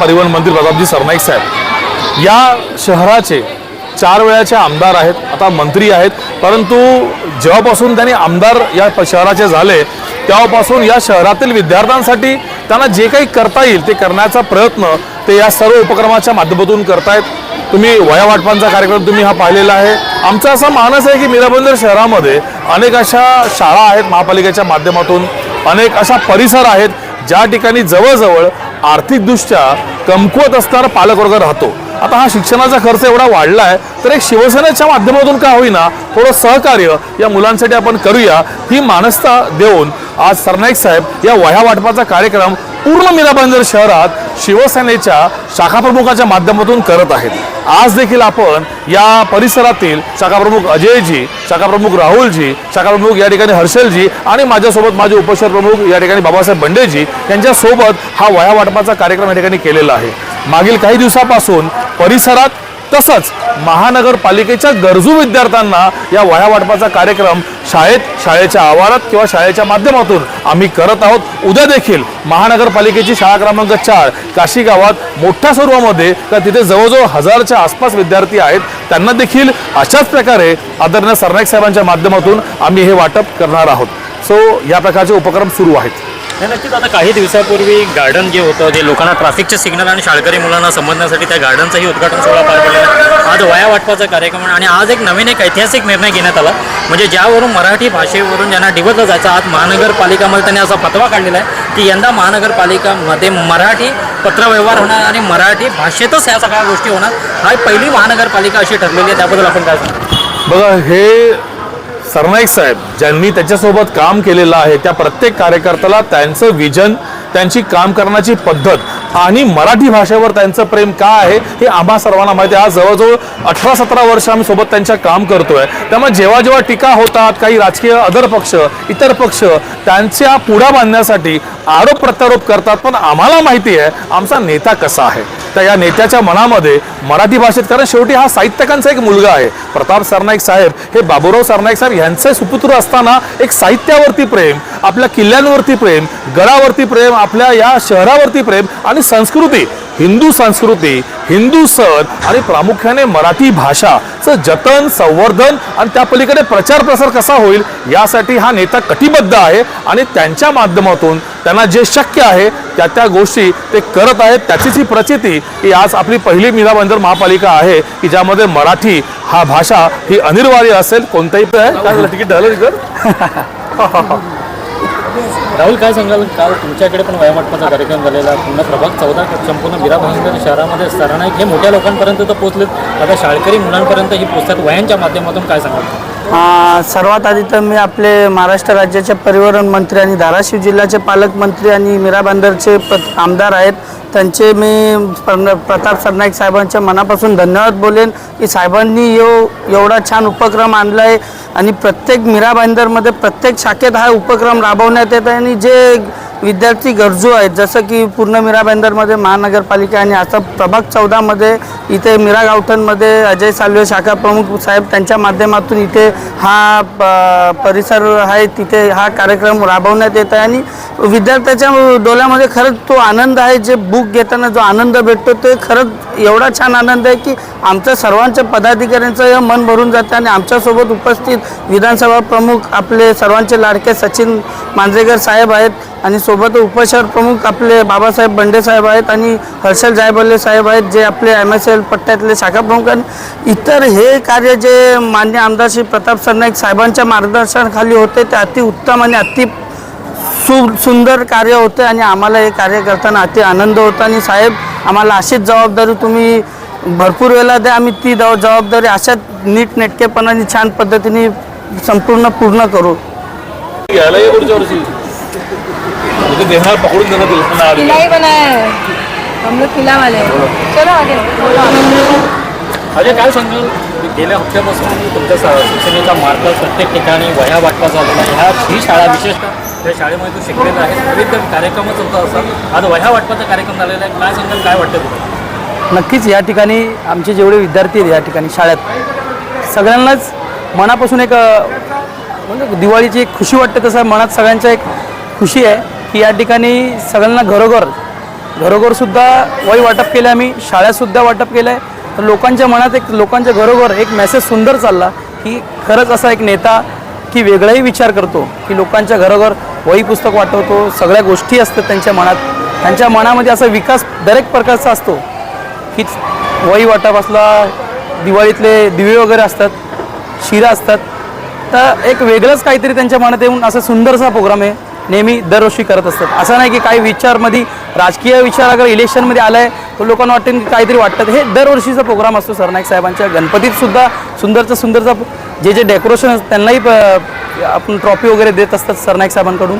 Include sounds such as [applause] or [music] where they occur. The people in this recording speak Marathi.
परिवहन मंत्री प्रतापजी सरनाईक साहेब या शहराचे चार वेळाचे आमदार आहेत आता मंत्री आहेत. परंतु जेव्हापासून त्यांनी आमदार या शहराचे झाले तेव्हापासून या शहरातील विद्यार्थ्यांसाठी त्यांना जे काही करता येईल ते करण्याचा प्रयत्न ते या सर्व उपक्रमाच्या माध्यमातून करतायत. तुम्ही वया वाटपांचा कार्यक्रम तुम्ही हा पाहिलेला आहे. आमचा असा मानस आहे की मीराबंदर शहरामध्ये अनेक अशा शाळा आहेत महापालिकेच्या माध्यमातून अनेक अशा परिसर आहेत ज्या ठिकाणी जवळजवळ आर्थिकदृष्ट्या कमकुवत असणारा पालकवर्ग राहतो. आता हा शिक्षणाचा खर्च एवढा वाढला आहे तर एक शिवसेनेच्या माध्यमातून का होईना थोडं सहकार्य या मुलांसाठी आपण करूया ही मानसता देऊन आज सरनाईक साहेब या वह्या वाटपाचा कार्यक्रम पूर्ण मीराबंदर शहरात शिवसेनेच्या शाखाप्रमुखाच्या माध्यमातून करत आहेत. आज देखील आपण या परिसरातील शाखाप्रमुख अजयजी शाखाप्रमुख राहुलजी शाखाप्रमुख या ठिकाणी हर्षलजी आणि माझ्यासोबत माझे उपशहर प्रमुख या ठिकाणी बाबासाहेब बंडेजी यांच्यासोबत हा वह्या वाटपाचा कार्यक्रम या ठिकाणी केलेला आहे. मागील काही दिवसापासून परिसरात तसंच महानगरपालिकेच्या गरजू विद्यार्थ्यांना या वह्या वाटपाचा कार्यक्रम शाळेत शाळेच्या आवारात किंवा शाळेच्या माध्यमातून आम्ही करत आहोत. उद्या देखील महानगरपालिकेची शाळा क्रमांक चार काशी गावात मोठ्या स्वरूपामध्ये तर तिथे जवळजवळ हजारच्या आसपास विद्यार्थी आहेत. त्यांना देखील अशाच प्रकारे आदरणीय सरनाईक साहेबांच्या माध्यमातून आम्ही हे वाटप करणार आहोत. सो या प्रकारचे उपक्रम सुरू आहेत. नाही नक्कीच. आता काही दिवसापूर्वी गार्डन जे होतं जे लोकांना ट्रॅफिकचे सिग्नल आणि शाळकरी मुलांना समजण्यासाठी त्या गार्डनचाही उद्घाटन सोहळा पार पडलेला आज वया वाटपाचा कार्यक्रम आहे आणि आज एक नवीन एक ऐतिहासिक निर्णय घेण्यात आला. म्हणजे ज्यावरून मराठी भाषेवरून ज्यांना डिवचलं जायचं आज महानगरपालिकामध्ये त्यांनी असा फतवा काढलेला आहे की यंदा महानगरपालिकामध्ये मराठी पत्रव्यवहार होणार आणि मराठी भाषेतच ह्या सगळ्या गोष्टी होणार. हा पहिली महानगरपालिका अशी ठरलेली आहे त्याबद्दल आपण काय बघा हे सरनाईक साहेब ज्यांनी त्याच्यासोबत काम केलेलं आहे त्या प्रत्येक कार्यकर्त्याला त्यांचं विजन त्यांची काम करण्याची पद्धत आणि मराठी भाषेवर त्यांचं प्रेम काय आहे हे आम्हा सर्वांना माहिती आहे. आज जवळजवळ अठरा सतरा वर्ष आम्ही सोबत त्यांच्या काम करतोय. त्यामुळे जेव्हा जेव्हा टीका होतात काही राजकीय अदर पक्ष इतर पक्ष त्यांच्या पुढा बांधण्यासाठी आरोप प्रत्यारोप करतात. पण आम्हाला माहिती आहे आमचा नेता कसा आहे. तर या नेत्याच्या मनामध्ये मराठी भाषेत कारण शेवटी हा साहित्यकांचा एक मुलगा आहे. प्रताप सरनाईक साहेब हे बाबूराव सरनाईक साहेब यांचे सुपुत्र असताना एक साहित्यावरती प्रेम आपल्या किल्ल्यांवरती प्रेम गडावरती प्रेम आपल्या या शहरावरती प्रेम आणि संस्कृती हिंदू संस्कृती हिंदू सण आणि प्रामुख्याने मराठी भाषाचं जतन संवर्धन आणि त्या पलीकडे प्रचार प्रसार कसा होईल यासाठी हा नेता कटिबद्ध आहे आणि त्यांच्या माध्यमातून त्यांना जे शक्य आहे त्या त्या गोष्टी ते करत आहेत. त्याचीच ही प्रचिती की आज आपली पहिली मीरा बंदर महापालिका आहे की ज्यामध्ये मराठी हा भाषा ही अनिवार्य असेल. कोणताही तिकीट झालं [laughs] राहुल काय सांगाल? काल तुमच्याकडे पण वयावाटपाचा कार्यक्रम झालेला. पूर्ण प्रभाग चौदा संपूर्ण मीरा भाईंदर शहरामध्ये सरनाईक हे मोठ्या लोकांपर्यंत तर पोचलेत आता शाळकरी मुलांपर्यंत ही पुस्तक वयांच्या माध्यमातून काय सांगाल? सर्वात आधी तर मी आपले महाराष्ट्र राज्याचे परिवहन मंत्री आणि धाराशिव जिल्ह्याचे पालकमंत्री आणि मीरा बांदरचे आमदार आहेत. त्यांचे मी प्रताप सरनाईक साहेबांच्या मनापासून धन्यवाद बोलेन की साहेबांनी यो एवढा छान उपक्रम आणला आहे आणि प्रत्येक मीरा भाईंदरमध्ये प्रत्येक शाखेत हा उपक्रम राबवण्यात येत आहे. आणि जे विद्यार्थी गरजू आहेत. जसं की पूर्ण मीरा बंदरमध्ये महानगरपालिका आणि आता प्रभाग चौदामध्ये इथे मीरा गावठणमध्ये अजय सालवे शाखा प्रमुख साहेब त्यांच्या माध्यमातून इथे हा प- परिसर आहे. तिथे हा कार्यक्रम राबवण्यात येत आहे आणि विद्यार्थ्याच्या डोळ्यामध्ये खरंच तो आनंद आहे. जे बुक घेताना जो आनंद भेटतो ते खरंच एवढा छान आनंद आहे की आमच्या सर्वांच्या पदाधिकाऱ्यांचं मन भरून जातं आणि आमच्यासोबत उपस्थित विधानसभा प्रमुख आपले सर्वांचे लाडके सचिन मांजरेकर साहेब आहेत. आणि सोबत उपशहर प्रमुख आपले बाबासाहेब बंडे साहेब आहेत आणि हर्षल जायबल्ले साहेब आहेत जे आपले एम एस एल पट्ट्यातले शाखाप्रमुख आणि इतर हे कार्य जे मान्य आमदार श्री प्रताप सरनाईक साहेबांच्या मार्गदर्शनाखाली होते ते अति उत्तम आणि अति सु सुंदर कार्य होते आणि आम्हाला हे कार्य करताना अति आनंद होता. आणि साहेब आम्हाला अशीच जबाबदारी तुम्ही भरपूर वेळेला द्या आम्ही ती जबाबदारी अशाच नीट नेटकेपणाने छान पद्धतीने संपूर्ण पूर्ण करू. वर्षी म्हणजे देणार पकडून देणार तिला खिला ही बनाया. है हम लोग खिला वाले. हैं चलो आगे. अजय काय सांगाल गेल्या हप्त्यापासून तुमच्या स- शिक्षणाचा मार्ग प्रत्येक ठिकाणी वह्या वाटपा झालेला ह्या ही शाळा विशेषतः त्या शाळेमध्ये तू शिकलेला आहे. विविध कार्यक्रमच होता असा. आज वह्या वाटपाचा कार्यक्रम झालेला आहे. काय सांगाल काय वाटतं तुला? नक्कीच या ठिकाणी आमचे जेवढे विद्यार्थी आहेत या ठिकाणी शाळेत सगळ्यांनाच मनापासून एक म्हणजे दिवाळीची एक खुशी वाटते तसं मनात सगळ्यांच्या एक खुशी आहे. की या ठिकाणी सगळ्यांना घरोघर घरोघरसुद्धा वही वाटप केलं आम्ही शाळासुद्धा वाटप केलं आहे तर लोकांच्या मनात एक लोकांच्या घरोघर एक मेसेज सुंदर चालला की खरंच असा एक नेता की वेगळाही विचार करतो की लोकांच्या घरोघर वही पुस्तक वाटवतो सगळ्या गोष्टी असतात त्यांच्या मनात. त्यांच्या मनामध्ये असा विकास दरेक प्रकारचा असतो. की वही वाटप असला दिवाळीतले दिवे वगैरे असतात शिरा असतात. तर एक वेगळंच काहीतरी त्यांच्या मनात येऊन असा सुंदरसा प्रोग्राम आहे. नेहमी दरवर्षी करत असतात. असं नाही की काही विचारमध्ये राजकीय विचार अगर इलेक्शनमध्ये आला आहे तर लोकांना वाटतं की काहीतरी वाटतं. हे दरवर्षीचा प्रोग्राम असतो सरनाईक साहेबांच्या. गणपतीत सुद्धा सुंदरचा सुंदरचा जे जे डेकोरेशन त्यांनाही आपण ट्रॉफी वगैरे देत असतात सरनाईक साहेबांकडून.